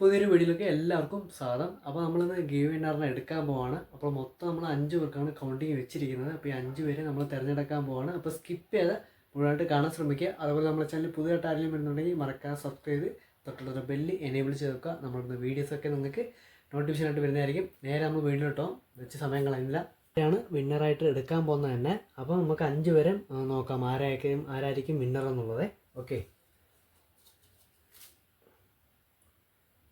പുതിയൊരു വീഡിയോയിലേക്ക് എല്ലാവർക്കും സ്വാഗതം. അപ്പോൾ നമ്മളിന്ന് ഗീവ് വിന്നറിനെ എടുക്കാൻ പോവാണ്. അപ്പോൾ മൊത്തം നമ്മൾ അഞ്ച് പേർക്കാണ് കൗണ്ടിങ് വെച്ചിരിക്കുന്നത്. അപ്പോൾ ഈ അഞ്ച് പേരെ നമ്മൾ തിരഞ്ഞെടുക്കാൻ പോവാണ്. അപ്പോൾ സ്കിപ്പ് ചെയ്ത് മുഴുവനായിട്ട് കാണാൻ ശ്രമിക്കുക. അതുപോലെ നമ്മുടെ ചാനൽ പുതിയതായിട്ട് ആരെങ്കിലും വരുന്നുണ്ടെങ്കിൽ മറക്കാൻ സബ്സ്ക്രൈബ് ചെയ്ത് തൊട്ടുള്ള ബെല്ല് എനേബിൾ ചെയ്ത് വെക്കുക. നമ്മളുടെ വീഡിയോസൊക്കെ നിങ്ങൾക്ക് നോട്ടിഫിക്കേഷൻ ആയിട്ട് വരുന്നതായിരിക്കും. നേരെ നമ്മൾ വീഡിയോ ഇട്ടോ. വെച്ച് സമയം കളയുന്നില്ല. ആണ് വിന്നറായിട്ട് എടുക്കാൻ പോകുന്നത് തന്നെ. അപ്പോൾ നമുക്ക് അഞ്ച് പേരെ നോക്കാം. ആരായിരിക്കും ആരായിരിക്കും വിന്നർ എന്നുള്ളത്. ഓക്കെ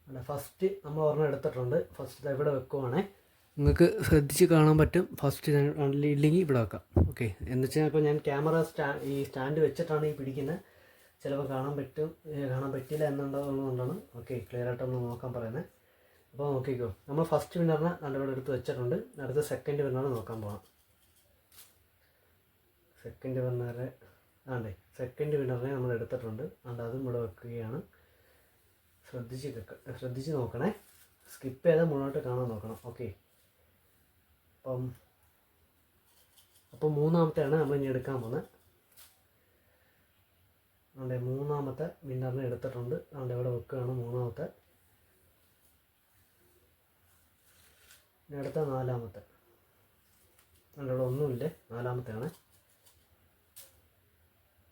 അല്ല ഫസ്റ്റ് നമ്മൾ ഒരെണ്ണം എടുത്തിട്ടുണ്ട്. ഫസ്റ്റ് ഇവിടെ വെക്കുവാണേ. നിങ്ങൾക്ക് ശ്രദ്ധിച്ച് കാണാൻ പറ്റും. ഫസ്റ്റ് ഇല്ലെങ്കിൽ ഇവിടെ വെക്കാം. ഓക്കെ എന്ന് വെച്ചാൽ ഇപ്പോൾ ഞാൻ ക്യാമറ സ്റ്റാ ഈ സ്റ്റാൻഡ് വെച്ചിട്ടാണ് ഈ പിടിക്കുന്നത്. ചിലപ്പോൾ കാണാൻ പറ്റും. കാണാൻ പറ്റില്ല എന്നുള്ളതുകൊണ്ടാണ്. ഓക്കെ ക്ലിയർ ആയിട്ടൊന്ന് നോക്കാൻ പറയുന്നത് അപ്പോൾ നോക്കിക്കോ. നമ്മൾ ഫസ്റ്റ് വിന്നറിനെ നല്ലപോലെ എടുത്ത് വെച്ചിട്ടുണ്ട്. അടുത്ത സെക്കൻഡ് വിന്നറിനെ നോക്കാൻ പോകാം സെക്കൻഡ് വിന്നറെ ആണ്ടേ സെക്കൻഡ് വിന്നറിനെ നമ്മൾ എടുത്തിട്ടുണ്ട്. അതും ഇവിടെ വെക്കുകയാണ്. ശ്രദ്ധിച്ച് ശ്രദ്ധിച്ച് നോക്കണേ. സ്കിപ്പ് ചെയ്താൽ മുന്നോട്ട് കാണാൻ നോക്കണം. ഓക്കെ അപ്പം അപ്പം മൂന്നാമത്തെയാണ് നമ്മൾ ഇനി എടുക്കാൻ പോകുന്നത് അതെ മൂന്നാമത്തെ വിന്നറിനെ എടുത്തിട്ടുണ്ട്. അതുകൊണ്ട് ഇവിടെ വെക്കുകയാണ് മൂന്നാമത്തെ. അടുത്ത നാലാമത്തെ. അതുകൊണ്ട് ഇവിടെ ഒന്നുമില്ലേ. നാലാമത്തെയാണ്.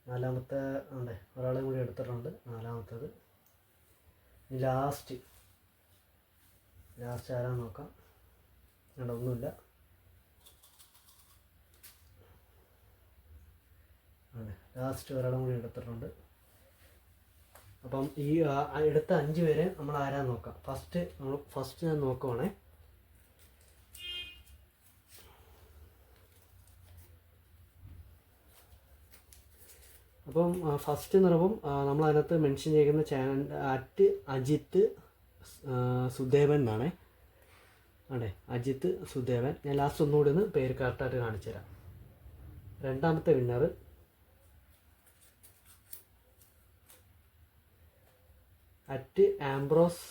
നാലാമത്തെ ഉണ്ട് ഒരാളെ കൂടി എടുത്തിട്ടുണ്ട്. നാലാമത്തേത്. ലാസ്റ്റ് ലാസ്റ്റ് ആരാ നോക്കാം. ഇവിടെ ഒന്നുമില്ല. ലാസ്റ്റ് ഒരാളും കൂടി എടുത്തിട്ടുണ്ട്. അപ്പം ഈ എടുത്ത അഞ്ച് പേരെ നമ്മൾ ആരാ നോക്കാം. ഫസ്റ്റ് നമ്മൾ ഫസ്റ്റ് ഞാൻ നോക്കുവാണേ. അപ്പം ഫസ്റ്റ് നിറവും നമ്മൾ അതിനകത്ത് മെൻഷൻ ചെയ്യുന്ന ചാനൽ അറ്റ് അജിത്ത് സുദേവൻ എന്നാണേ. അതെ അജിത്ത് സുദേവൻ. ഞാൻ ലാസ്റ്റ് ഒന്നുകൂടി ഒന്ന് പേര് കറക്റ്റായിട്ട് കാണിച്ചു തരാം. രണ്ടാമത്തെ winner at Ambrose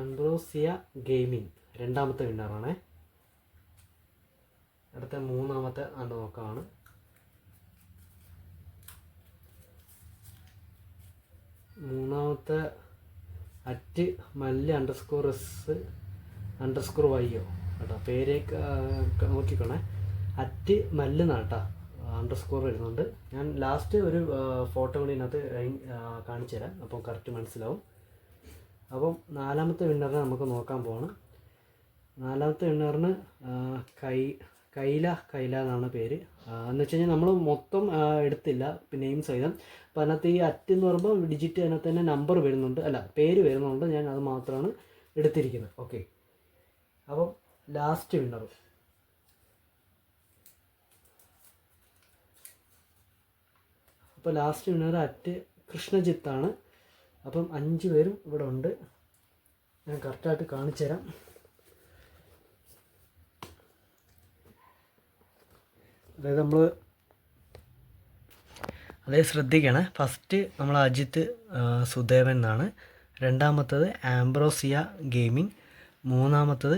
Ambrosia gaming രണ്ടാമത്തെ വിന്നറാണേ അടുത്ത മൂന്നാമത്തെ അത് നോക്കാണ്. മൂന്നാമത്തെ at Mallu underscore S underscore Y O കേട്ടോ പേരേക്ക് നോക്കിക്കോണേ. അറ്റ് മല്ല് നാട്ടാ അണ്ടർസ്കോർ വരുന്നുണ്ട്. ഞാൻ ലാസ്റ്റ് ഒരു ഫോട്ടോ കൂടി ഇതിനകത്ത് കാണിച്ചു തരാം. അപ്പോൾ കറക്റ്റ് മനസ്സിലാവും. അപ്പം നാലാമത്തെ വിന്നറിനെ നമുക്ക് നോക്കാൻ പോകണം നാലാമത്തെ വിന്നറിന് കൈ കൈല കൈല എന്നാണ് പേര്. എന്ന് വെച്ച് കഴിഞ്ഞാൽ നമ്മൾ മൊത്തം എടുത്തില്ല. നെയിം സഹിതം. അപ്പോൾ അതിനകത്ത് ഈ അറ്റ് എന്ന് പറയുമ്പോൾ ഡിജിറ്റ് അതിനകത്ത് തന്നെ നമ്പർ വരുന്നുണ്ട്. അല്ല പേര് വരുന്നുണ്ട്. ഞാൻ അത് മാത്രമാണ് എടുത്തിരിക്കുന്നത്. ഓക്കെ അപ്പം ലാസ്റ്റ് വിന്നർ അപ്പോൾ ലാസ്റ്റ് വിന്നർ അറ്റ് കൃഷ്ണജിത്താണ്. അപ്പം അഞ്ച് പേരും ഇവിടെ ഉണ്ട്. ഞാൻ കറക്റ്റായിട്ട് കാണിച്ചു തരാം അതായത് നമ്മൾ അതായത് ശ്രദ്ധിക്കണേ. ഫസ്റ്റ് നമ്മൾ അജിത്ത് സുദേവൻ എന്നാണ്. രണ്ടാമത്തത് ആംബ്രോസിയ ഗെയിമിംഗ്. മൂന്നാമത്തത്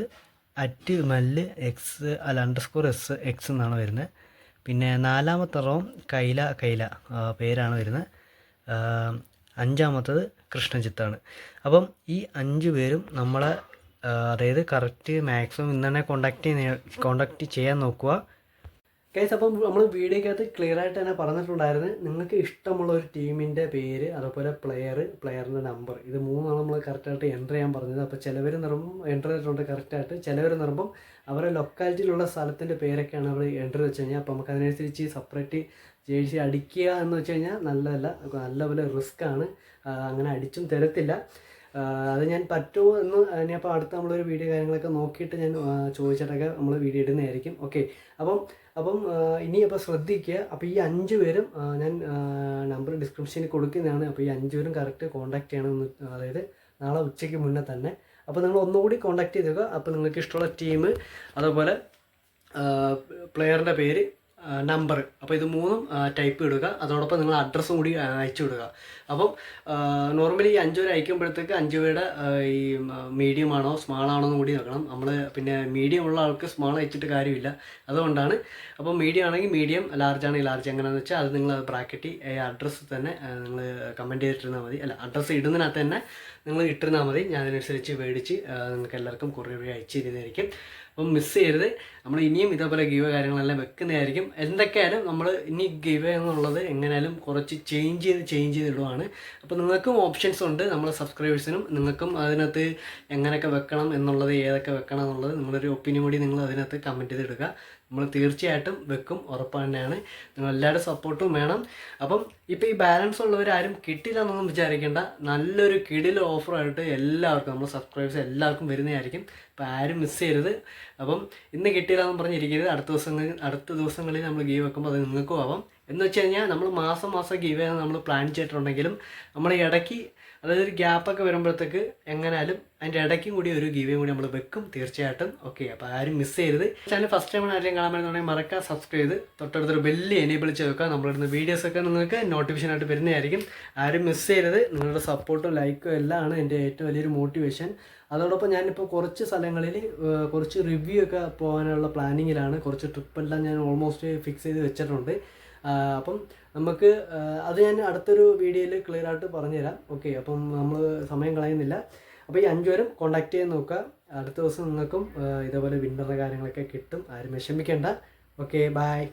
അറ്റ് മല്ല് എക്സ് അല്ല അണ്ടർസ്കോർ എസ് എക്സ് എന്നാണ് വരുന്നത്. പിന്നെ നാലാമത്തെ റോം കൈല കൈല പേരാണ് വരുന്നത്. അഞ്ചാമത്തത് കൃഷ്ണജിത്താണ്. അപ്പം ഈ അഞ്ച് പേരും നമ്മളെ അതായത് കറക്റ്റ് മാക്സിമം ഇന്ന് തന്നെ കോണ്ടാക്ട് കോണ്ടാക്ട് ചെയ്യാൻ നോക്കുക. ഗൈസ് അപ്പം നമ്മൾ വീഡിയോക്കകത്ത് ക്ലിയർ ആയിട്ട് തന്നെ പറഞ്ഞിട്ടുണ്ടായിരുന്നു. നിങ്ങൾക്ക് ഇഷ്ടമുള്ള ഒരു ടീമിന്റെ പേര് അതുപോലെ പ്ലെയർ പ്ലെയറിന്റെ നമ്പർ ഇത് മൂന്നാണ് നമ്മൾ കറക്റ്റായിട്ട് എന്റർ ചെയ്യാൻ പറഞ്ഞത്. അപ്പോൾ ചിലവർ നിറമ്പം എന്റർ ചെയ്തിട്ടുണ്ട് കറക്റ്റായിട്ട് ചിലവർ നിറമ്പം അവരുടെ ലൊക്കാലിറ്റിയിലുള്ള സ്ഥലത്തിന്റെ പേരൊക്കെയാണ് അവർ എന്റർ വെച്ച് കഴിഞ്ഞാൽ അപ്പോൾ നമുക്ക് അതിനനുസരിച്ച് സെപ്പറേറ്റ് ജേഴ്സി അടിക്കുക എന്ന് വെച്ച് കഴിഞ്ഞാൽ നല്ലതല്ല. നല്ലപോലെ റിസ്ക് ആണ്. അങ്ങനെ അടിച്ചും തരത്തില്ല. അത് ഞാൻ പറ്റുമോ എന്ന് ഇനിയപ്പോൾ അടുത്ത നമ്മളൊരു വീഡിയോ കാര്യങ്ങളൊക്കെ നോക്കിയിട്ട് ഞാൻ ചോദിച്ചിട്ടൊക്കെ നമ്മൾ വീഡിയോ ഇടുന്നതായിരിക്കും. ഓക്കെ അപ്പം അപ്പം ഇനി അപ്പോൾ ശ്രദ്ധിക്കുക. അപ്പോൾ ഈ അഞ്ച് പേരും ഞാൻ നമ്പർ ഡിസ്ക്രിപ്ഷനിൽ കൊടുക്കുന്നതാണ്. അപ്പോൾ ഈ അഞ്ച് പേരും കറക്റ്റ് കോൺടാക്ട് ചെയ്യണമെന്ന് അതായത് നാളെ ഉച്ചയ്ക്ക് മുന്നേ തന്നെ. അപ്പോൾ നിങ്ങൾ ഒന്നുകൂടി കോൺടാക്ട് ചെയ്തേക്കുക. അപ്പോൾ നിങ്ങൾക്ക് ഇഷ്ടമുള്ള ടീം അതേപോലെ പ്ലെയറിന്റെ പേര് നമ്പർ അപ്പോൾ ഇത് മൂന്നും ടൈപ്പ് ഇടുക. അതോടൊപ്പം നിങ്ങൾ അഡ്രസ്സും കൂടി അയച്ചു വിടുക. അപ്പം നോർമലി ഈ അഞ്ച് പേര് അയക്കുമ്പോഴത്തേക്ക് അഞ്ച് പേരുടെ ഈ മീഡിയം ആണോ സ്മാൾ ആണോ എന്ന് കൂടി നോക്കണം. നമ്മൾ പിന്നെ മീഡിയം ഉള്ള ആൾക്ക് സ്മാൾ അയച്ചിട്ട് കാര്യമില്ല. അതുകൊണ്ടാണ്. അപ്പോൾ മീഡിയം ആണെങ്കിൽ മീഡിയം ലാർജ് ആണെങ്കിൽ ലാർജ് എങ്ങനെയാണെന്ന് വെച്ചാൽ അത് നിങ്ങൾ ബ്രാക്കറ്റ് അഡ്രസ്സ് തന്നെ നിങ്ങൾ കമന്റ് ചെയ്തിട്ടിരുന്നാൽ മതി. അല്ല അഡ്രസ്സ് ഇടുന്നതിനകത്ത് തന്നെ നിങ്ങൾ ഇട്ടിരുന്നാൽ മതി. ഞാൻ അതിനനുസരിച്ച് മേടിച്ച് നിങ്ങൾക്ക് എല്ലാവർക്കും കൊറിയർ വഴി അയച്ചു തരുന്നതായിരിക്കും. അപ്പം മിസ് ചെയ്യരുത്. നമ്മൾ ഇനിയും ഇതേപോലെ ഗീവ കാര്യങ്ങളെല്ലാം വെക്കുന്നതായിരിക്കും. എന്തൊക്കെയായാലും നമ്മൾ ഇനി ഗീവ എന്നുള്ളത് എങ്ങനെയാലും കുറച്ച് ചേഞ്ച് ചെയ്ത് ചേഞ്ച് ചെയ്തിടുവാണ് അപ്പോൾ നിങ്ങൾക്കും ഓപ്ഷൻസ് ഉണ്ട്. നമ്മൾ സബ്സ്ക്രൈബേഴ്സിനും നിങ്ങൾക്കും അതിനകത്ത് എങ്ങനെയൊക്കെ വെക്കണം എന്നുള്ളത് ഏതൊക്കെ വെക്കണം എന്നുള്ളത് നിങ്ങളൊരു ഒപ്പീനിയൻ കൂടി നിങ്ങൾ അതിനകത്ത് കമന്റ് ചെയ്തിടുക നമ്മൾ തീർച്ചയായിട്ടും വെക്കും ഉറപ്പ് തന്നെയാണ്. നിങ്ങൾ എല്ലാവരുടെ സപ്പോർട്ടും വേണം. അപ്പം ഇപ്പോൾ ഈ ബാലൻസ് ഉള്ളവർ ആരും കിട്ടില്ല എന്നൊന്നും വിചാരിക്കേണ്ട. നല്ലൊരു കിടിൽ ഓഫറായിട്ട് എല്ലാവർക്കും നമ്മൾ സബ്സ്ക്രൈബേഴ്സ് എല്ലാവർക്കും വരുന്നതായിരിക്കും. അപ്പോൾ ആരും മിസ് ചെയ്യരുത്. അപ്പം ഇന്ന് കിട്ടിയില്ല എന്ന് പറഞ്ഞിരിക്കരുത്. അടുത്ത ദിവസങ്ങളിൽ അടുത്ത ദിവസങ്ങളിൽ നമ്മൾ ഗീവ് വെക്കുമ്പോൾ അത് നിങ്ങൾക്കും ആവാം. എന്ന് വെച്ച് കഴിഞ്ഞാൽ നമ്മൾ മാസം മാസം ഗീവ് നമ്മൾ പ്ലാൻ ചെയ്തിട്ടുണ്ടെങ്കിലും നമ്മൾ ഇടയ്ക്ക് അതായത് ഒരു ഗ്യാപ്പൊക്കെ വരുമ്പോഴത്തേക്ക് എങ്ങനെയാലും അതിന്റെ ഇടയ്ക്കും കൂടി ഒരു ഗീവേയും കൂടി നമ്മൾ വെക്കും തീർച്ചയായിട്ടും. ഓക്കെ അപ്പോൾ ആരും മിസ് ചെയ്യരുത്. ചാനൽ ഫസ്റ്റ് ടൈം ആരെങ്കിലും കാണാൻ പറ്റുന്നുണ്ടെങ്കിൽ മറക്കാൻ സബ്സ്ക്രൈബ് ചെയ്ത്. തൊട്ടടുത്തൊരു ബെല്ല് എനേബിൾ ചെയ്ത് വെക്കുക. നമ്മളിടുന്ന വീഡിയോസൊക്കെ നിങ്ങൾക്ക് നോട്ടിഫിക്കേഷൻ ആയിട്ട് വരുന്നതായിരിക്കും. ആരും മിസ് ചെയ്യരുത്. നിങ്ങളുടെ സപ്പോർട്ടും ലൈക്കും എല്ലാം ആണ് എന്റെ ഏറ്റവും വലിയൊരു മോട്ടിവേഷൻ അതോടൊപ്പം ഞാനിപ്പോൾ കുറച്ച് സ്ഥലങ്ങളിൽ കുറച്ച് റിവ്യൂ ഒക്കെ പോകാനുള്ള പ്ലാനിങ്ങിലാണ് കുറച്ച് ട്രിപ്പെല്ലാം ഞാൻ ഓൾമോസ്റ്റ് ഫിക്സ് ചെയ്ത് വെച്ചിട്ടുണ്ട്. അപ്പം നമുക്ക് അത് ഞാൻ അടുത്തൊരു വീഡിയോയിൽ ക്ലിയർ ആയിട്ട് പറഞ്ഞുതരാം. ഓക്കെ അപ്പം നമ്മൾ സമയം കളയുന്നില്ല. അപ്പോൾ ഈ അഞ്ചുപേരും കോൺടാക്ട് ചെയ്യാൻ നോക്കുക. അടുത്ത ദിവസം നിങ്ങൾക്കും ഇതേപോലെ വിന്നറുടെ കാര്യങ്ങളൊക്കെ കിട്ടും. ആരും വിഷമിക്കേണ്ട. Okay bye